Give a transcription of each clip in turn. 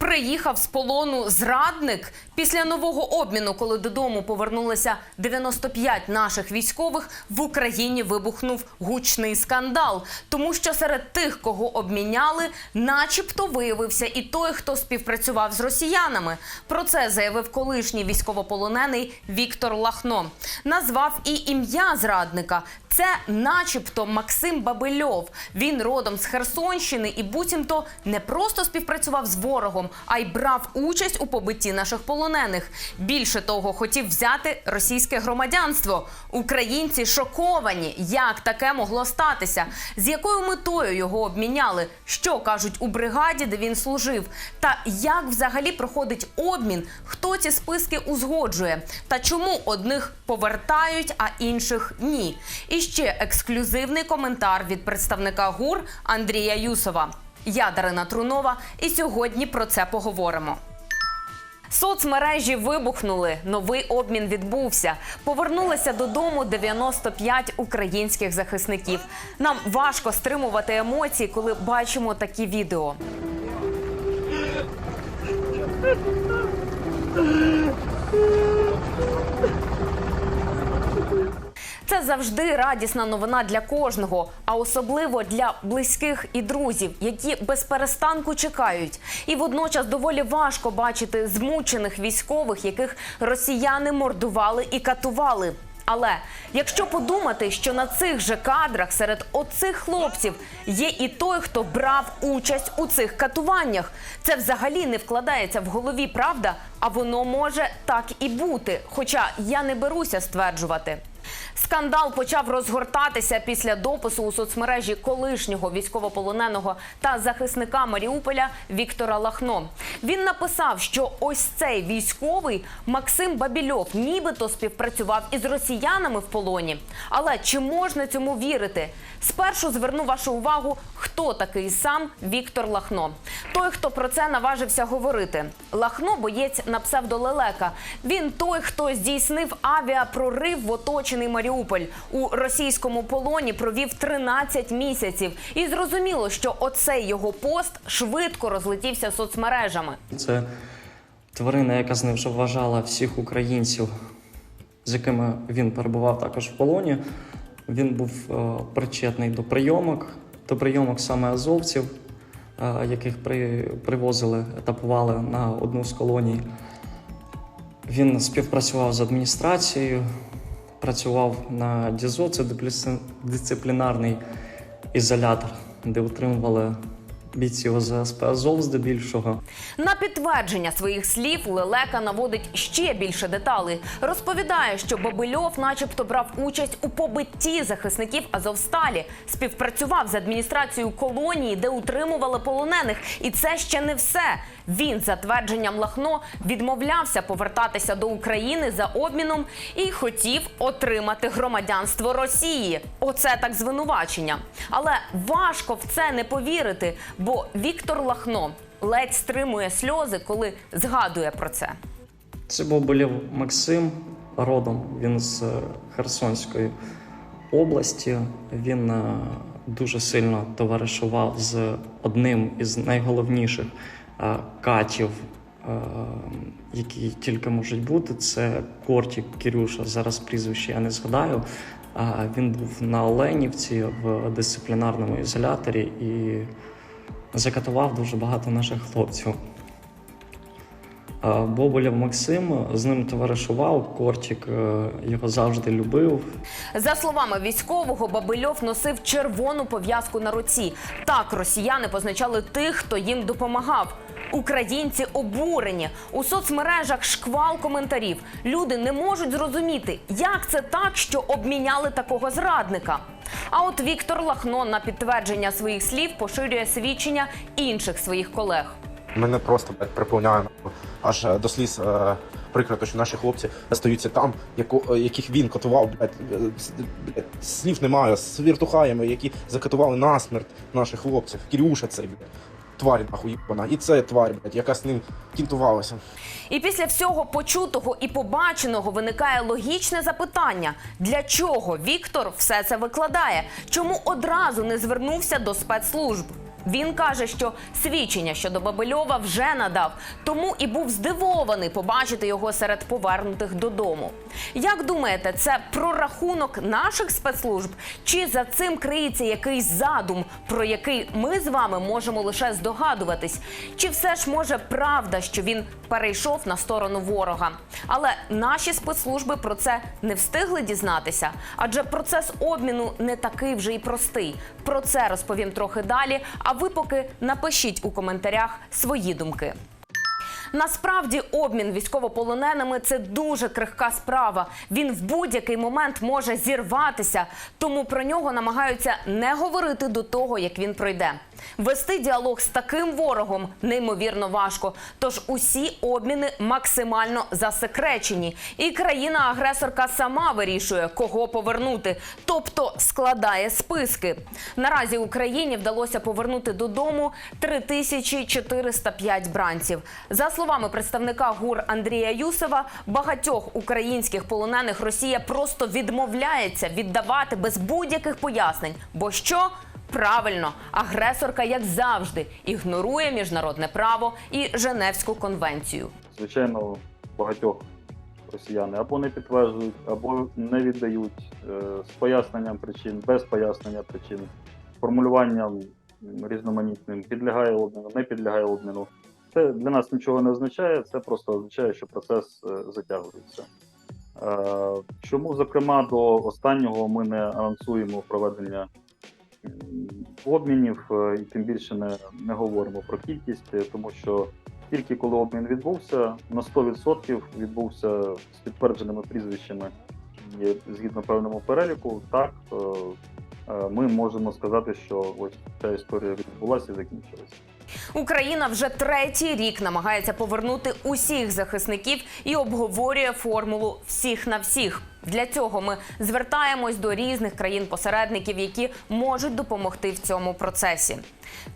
Приїхав з полону зрадник після нового обміну, коли додому повернулися 95 наших військових. В Україні вибухнув гучний скандал, тому що серед тих, кого обміняли, начебто виявився і той, хто співпрацював з росіянами. Про це заявив колишній військовополонений Віктор Лахно. Назвав і ім'я зрадника. Це, начебто, Максим Бабильов. Він родом з Херсонщини і буцімто не просто співпрацював з ворогом, а й брав участь у побитті наших полонених. Більше того, хотів взяти російське громадянство. Українці шоковані, як таке могло статися, з якою метою його обміняли, що кажуть у бригаді, де він служив, та як взагалі проходить обмін, хто ці списки узгоджує, та чому одних повертають, а інших ні. І ще ексклюзивний коментар від представника ГУР Андрія Юсова. Я Дарина Трунова, і сьогодні про це поговоримо. Соцмережі вибухнули. Новий обмін відбувся. Повернулися додому 95 українських захисників. Нам важко стримувати емоції, коли бачимо такі відео. Завжди радісна новина для кожного, а особливо для близьких і друзів, які без перестанку чекають. І водночас доволі важко бачити змучених військових, яких росіяни мордували і катували. Але якщо подумати, що на цих же кадрах серед оцих хлопців є і той, хто брав участь у цих катуваннях, це взагалі не вкладається в голові, правда? А воно може так і бути. Хоча я не беруся стверджувати. Скандал почав розгортатися після допису у соцмережі колишнього військовополоненого та захисника Маріуполя Віктора Лахно. Він написав, що ось цей військовий Максим Бабільов нібито співпрацював із росіянами в полоні. Але чи можна цьому вірити? Спершу зверну вашу увагу, хто такий сам Віктор Лахно. Той, хто про це наважився говорити. Лахно боєць на псевдолелека. Він той, хто здійснив авіапрорив в оточений Маріуполь. У російському полоні провів 13 місяців. І зрозуміло, що оцей його пост швидко розлетівся соцмережами. Це тварина, яка зневажала всіх українців, з якими він перебував також в полоні. Він був е, причетний до прийомок, до прийомок саме азовців, е, яких при, привозили, етапували на одну з колоній. Він співпрацював з адміністрацією, працював на ДІЗО, це дисциплінарний ізолятор, де утримували бійців ОЗСП Азов здебільшого. На підтвердження своїх слів Лелека наводить ще більше деталей. Розповідає, що Бабильов, начебто, брав участь у побитті захисників Азовсталі, співпрацював з адміністрацією колонії, де утримували полонених. І це ще не все. Він, за твердженням Лахно, відмовлявся повертатися до України за обміном і хотів отримати громадянство Росії. Оце так звинувачення. Але важко в це не повірити, бо Віктор Лахно ледь стримує сльози, коли згадує про це. Це був Максим, родом він з е, Херсонської області. Він е, дуже сильно товаришував з одним із найголовніших катів, е, які тільки можуть бути. Це Кортік Кірюша. Зараз прізвище я не згадаю. Він був на Оленівці в дисциплінарному ізоляторі і закатував дуже багато наших хлопців. Боболєв Максим з ним товаришував. Кортік е, його завжди любив. За словами військового, Бабильов носив червону пов'язку на руці. Так росіяни позначали тих, хто їм допомагав. Українці обурені у соцмережах шквал коментарів. Люди не можуть зрозуміти, як це так, що обміняли такого зрадника. А от Віктор Лахно на підтвердження своїх слів поширює свідчення інших своїх колег. Мене просто приповняє аж е, до сліз е, прикрито, що наші хлопці остаються там, яко, е, яких він катував, блядь, слів немає, з віртухаями, які закатували насмерть наших хлопців. Кирюша цей, блядь, тварь нахуй вона. І це тварь, блядь, яка з ним кінтувалася. І після всього почутого і побаченого виникає логічне запитання: для чого Віктор все це викладає? Чому одразу не звернувся до спецслужб? Він каже, що свідчення щодо Бабильова вже надав, тому і був здивований побачити його серед повернутих додому. Як думаєте, це прорахунок наших спецслужб? Чи за цим криється якийсь задум, про який ми з вами можемо лише здогадуватись? Чи все ж може правда, що він перейшов на сторону ворога? Але наші спецслужби про це не встигли дізнатися, адже процес обміну не такий вже й простий. Про це розповім трохи далі. А ви поки напишіть у коментарях свої думки. Насправді обмін військовополоненими це дуже крихка справа. Він в будь-який момент може зірватися, тому про нього намагаються не говорити до того, як він пройде. Вести діалог з таким ворогом неймовірно важко. Тож усі обміни максимально засекречені, і країна-агресорка сама вирішує, кого повернути, тобто складає списки. Наразі Україні вдалося повернути додому 3405 бранців. За словами представника ГУР Андрія Юсова, багатьох українських полонених Росія просто відмовляється віддавати без будь-яких пояснень. Бо що? Правильно, агресорка, як завжди, ігнорує міжнародне право і Женевську конвенцію. звичайно, багатьох росіяни або не підтверджують, або не віддають е, з поясненням причин, без пояснення причин, формулюванням різноманітним, підлягає обміну, не підлягає обміну. Це для нас нічого не означає, це просто означає, що процес е, затягується. Е, Чому, зокрема, до останнього ми не анонсуємо проведення обмінів е, і тим більше не, не говоримо про кількість, тому що тільки коли обмін відбувся, на 100% відбувся з підтвердженими прізвищами і згідно певному переліку, так е, ми можемо сказати, що ось ця історія відбулася і закінчилася. Україна вже третій рік намагається повернути усіх захисників і обговорює формулу всіх на всіх. Для цього ми звертаємось до різних країн-посередників, які можуть допомогти в цьому процесі.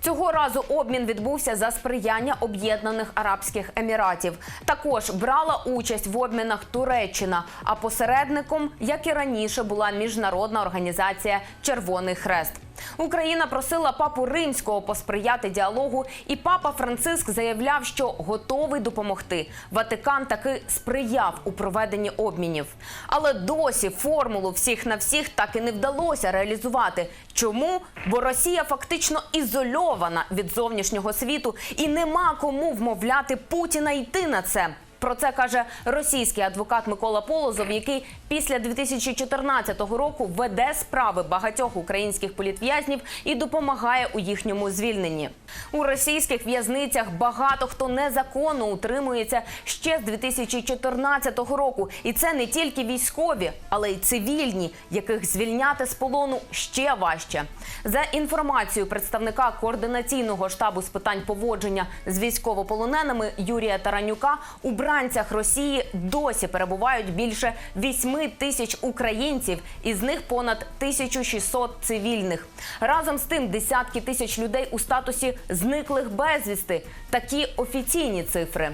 Цього разу обмін відбувся за сприяння Об'єднаних Арабських Еміратів. Також брала участь в обмінах Туреччина. А посередником, як і раніше, була міжнародна організація Червоний Хрест. Україна просила папу римського посприяти діалогу, і папа Франциск заявляв, що готовий допомогти. Ватикан таки сприяв у проведенні обмінів. Але досі формулу всіх на всіх так і не вдалося реалізувати. Чому? Бо Росія фактично ізольована від зовнішнього світу і нема кому вмовляти Путіна йти на це. Про це каже російський адвокат Микола Полозов, який після 2014 року веде справи багатьох українських політв'язнів і допомагає у їхньому звільненні. У російських в'язницях багато хто незаконно утримується ще з 2014 року, і це не тільки військові, але й цивільні, яких звільняти з полону ще важче. За інформацією представника координаційного штабу з питань поводження з військовополоненими Юрія Таранюка, у бранцях Росії досі перебувають більше 8 тисяч українців, із них понад 1600 цивільних. Разом з тим, десятки тисяч людей у статусі зниклих безвісти. Такі офіційні цифри.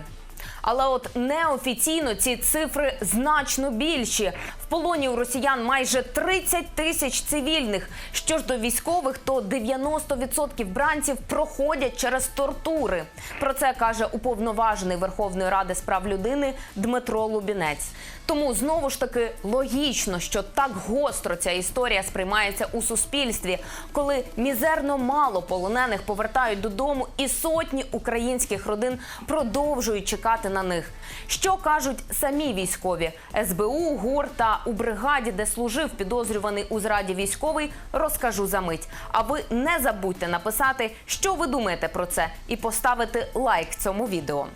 Але от неофіційно ці цифри значно більші. В полоні у росіян майже 30 тисяч цивільних. Що ж до військових, то 90% бранців проходять через тортури. Про це каже уповноважений Верховної Ради з прав людини Дмитро Лубінець. Тому знову ж таки логічно, що так гостро ця історія сприймається у суспільстві, коли мізерно мало полонених повертають додому, і сотні українських родин продовжують чекати на них. Що кажуть самі військові СБУ, ГУР та у бригаді, де служив підозрюваний у зраді військовий, розкажу за мить. А ви не забудьте написати, що ви думаєте про це, і поставити лайк цьому відео.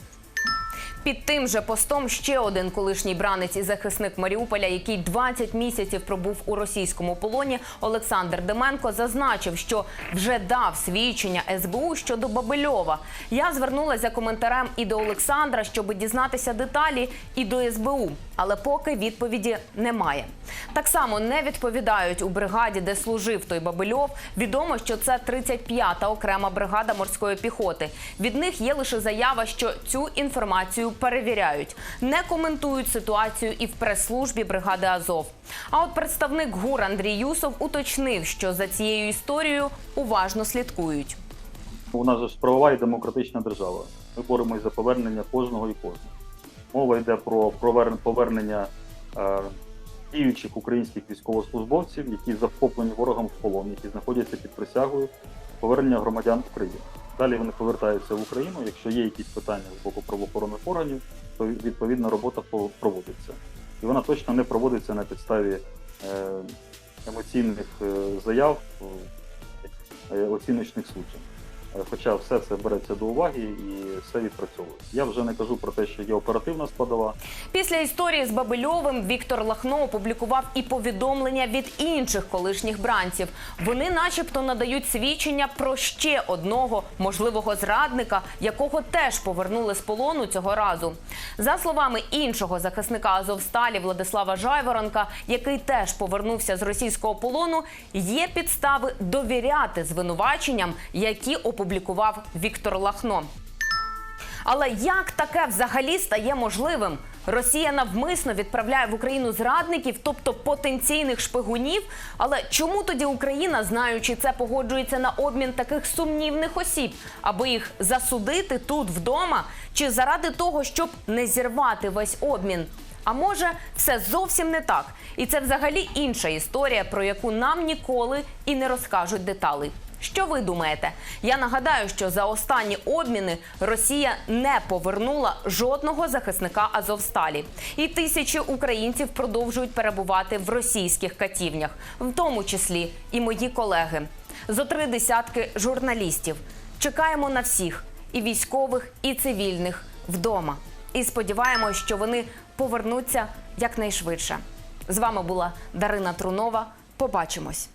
Під тим же постом ще один колишній бранець і захисник Маріуполя, який 20 місяців пробув у російському полоні, Олександр Деменко зазначив, що вже дав свідчення СБУ щодо Бабильова. Я звернулася коментарем і до Олександра, щоб дізнатися деталі, і до СБУ, але поки відповіді немає. Так само не відповідають у бригаді, де служив той Бабильов. Відомо, що це 35-та окрема бригада морської піхоти. Від них є лише заява, що цю інформацію перевіряють, не коментують ситуацію і в прес-службі бригади Азов. А от представник ГУР Андрій Юсов уточнив, що за цією історією уважно слідкують. У нас ж правова і демократична держава. Ми боремось за повернення кожного і кожного. Мова йде про повернення е, діючих українських військовослужбовців, які захоплені ворогом в полон, які знаходяться під присягою, повернення громадян України. Далі вони повертаються в Україну. Якщо є якісь питання з боку правоохоронних органів, то відповідна робота проводиться. І вона точно не проводиться на підставі е, емоційних е, заяв, е, оціночних суджень. Хоча все це береться до уваги і все відпрацьовується. Я вже не кажу про те, що є оперативна складова. Після історії з Бабильовим Віктор Лахно опублікував і повідомлення від інших колишніх бранців. Вони, начебто, надають свідчення про ще одного можливого зрадника, якого теж повернули з полону цього разу. За словами іншого захисника Азовсталі Владислава Жайворонка, який теж повернувся з російського полону, є підстави довіряти звинуваченням, які опублікував Віктор Лахно. Але як таке взагалі стає можливим? Росія навмисно відправляє в Україну зрадників, тобто потенційних шпигунів. Але чому тоді Україна, знаючи це, погоджується на обмін таких сумнівних осіб, аби їх засудити тут вдома, чи заради того, щоб не зірвати весь обмін? А може, все зовсім не так, і це взагалі інша історія, про яку нам ніколи і не розкажуть деталей. Що ви думаєте? Я нагадаю, що за останні обміни Росія не повернула жодного захисника Азовсталі, і тисячі українців продовжують перебувати в російських катівнях, в тому числі і мої колеги. Зо три десятки журналістів. Чекаємо на всіх і військових, і цивільних вдома. І сподіваємось, що вони повернуться якнайшвидше. З вами була Дарина Трунова. Побачимось.